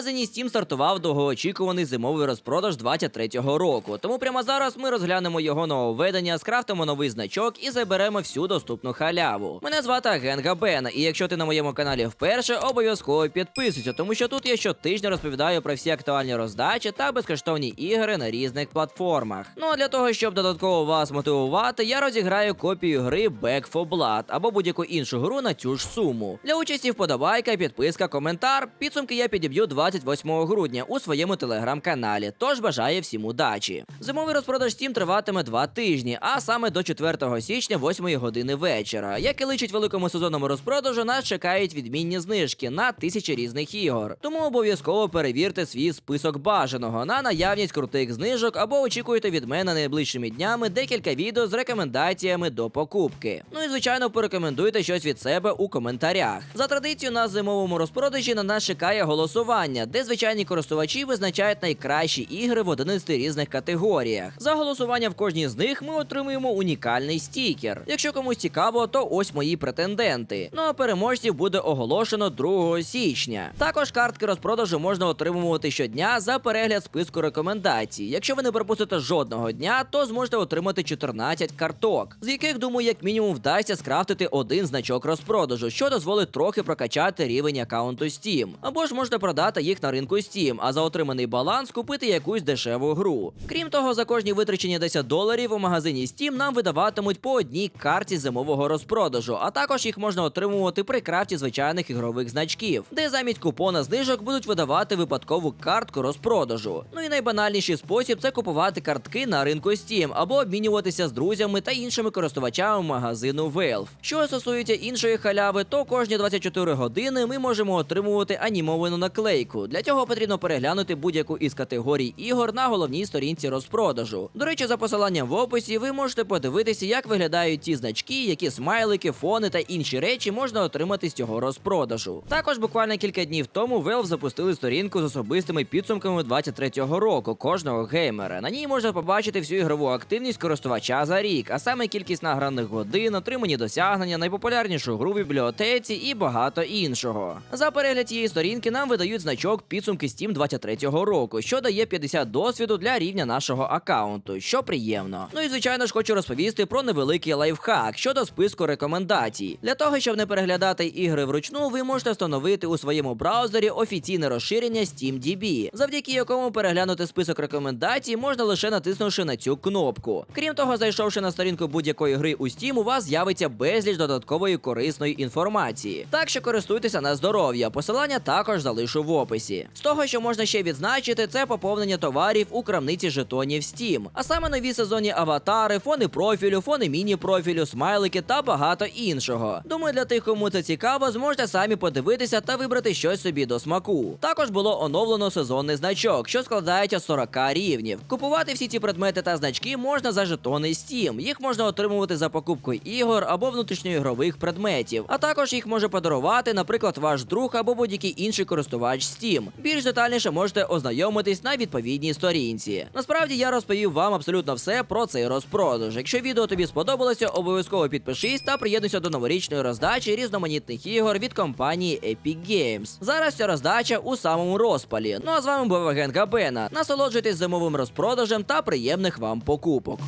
магазині Steam стартував довгоочікуваний зимовий розпродаж 23-го року. Тому прямо зараз ми розглянемо його нововведення, скрафтимо новий значок і заберемо всю доступну халяву. Мене звати Агент Габена, і якщо ти на моєму каналі вперше, обов'язково підписуйся, тому що тут я щотижня розповідаю про всі актуальні роздачі та безкоштовні ігри на різних платформах. Ну а для того, щоб додатково вас мотивувати, я розіграю копію гри Back 4 Blood або будь-яку іншу гру на цю ж суму. Для участі вподобайка, підписка, коментар. Підсумки я підіб'ю 28 грудня у своєму телеграм-каналі. Тож бажаю всім удачі. Зимовий розпродаж Steam триватиме два тижні, а саме до 4 січня, 8 години вечора. Як і личить великому сезонному розпродажу, нас чекають відмінні знижки на тисячі різних ігор. Тому обов'язково перевірте свій список бажаного на наявність крутих знижок або очікуйте від мене найближчими днями декілька відео з рекомендаціями до покупки. Ну і звичайно, порекомендуйте щось від себе у коментарях. За традицією на зимовому розпродажі на нас чекає голосування, де звичайні користувачі визначають найкращі ігри в 11 різних категоріях. За голосування в кожній з них ми отримуємо унікальний стікер. Якщо комусь цікаво, то ось мої претенденти. Ну а переможців буде оголошено 2 січня. Також картки розпродажу можна отримувати щодня за перегляд списку рекомендацій. Якщо ви не пропустите жодного дня, то зможете отримати 14 карток, з яких, думаю, як мінімум вдасться скрафтити один значок розпродажу, що дозволить трохи прокачати рівень аккаунту Steam. Або ж можна продати їх на ринку Steam, а за отриманий баланс купити якусь дешеву гру. Крім того, за кожні витрачені 10 доларів у магазині Steam нам видаватимуть по одній карті зимового розпродажу, а також їх можна отримувати при крафті звичайних ігрових значків, де замість купона знижок будуть видавати випадкову картку розпродажу. Ну і найбанальніший спосіб це купувати картки на ринку Steam або обмінюватися з друзями та іншими користувачами магазину Valve. Що стосується іншої халяви, то кожні 24 години ми можемо отримувати анімовану наклейку. Для цього потрібно переглянути будь-яку із категорій ігор на головній сторінці розпродажу. До речі, за посиланням в описі ви можете подивитися, як виглядають ті значки, які смайлики, фони та інші речі можна отримати з цього розпродажу. Також буквально кілька днів тому Valve запустили сторінку з особистими підсумками 23-го року кожного геймера. На ній можна побачити всю ігрову активність користувача за рік, а саме кількість награних годин, отримані досягнення, найпопулярнішу гру в бібліотеці і багато іншого. За перегляд цієї сторінки нам видають значок підсумки Steam 23-го року, що дає 50 досвіду для рівня нашого аккаунту, що приємно. Ну і звичайно ж хочу розповісти про невеликий лайфхак щодо списку рекомендацій. Для того, щоб не переглядати ігри вручну, ви можете встановити у своєму браузері офіційне розширення SteamDB, завдяки якому переглянути список рекомендацій можна лише натиснувши на цю кнопку. Крім того, зайшовши на сторінку будь-якої гри у Steam, у вас з'явиться безліч додаткової корисної інформації. Так що користуйтеся на здоров'я. Посилання також залишу в описі. З того, що можна ще відзначити, це поповнення товарів у крамниці жетонів Steam, а саме нові сезонні аватари, фони профілю, фони міні-профілю, смайлики та багато іншого. Думаю, для тих, кому це цікаво, зможете самі подивитися та вибрати щось собі до смаку. Також було оновлено сезонний значок, що складається з 40 рівнів. Купувати всі ці предмети та значки можна за жетони Steam. Їх можна отримувати за покупку ігор або внутрішньоігрових предметів. А також їх може подарувати, наприклад, ваш друг або будь-який інший користувач Steam. Більш детальніше можете ознайомитись на відповідній сторінці. Насправді я розповів вам абсолютно все про цей розпродаж. Якщо відео тобі сподобалося, обов'язково підпишись та приєднуйся до новорічної роздачі різноманітних ігор від компанії Epic Games. Зараз ця роздача у самому розпалі. Ну а з вами був агент Габена. Насолоджуйтесь зимовим розпродажем та приємних вам покупок.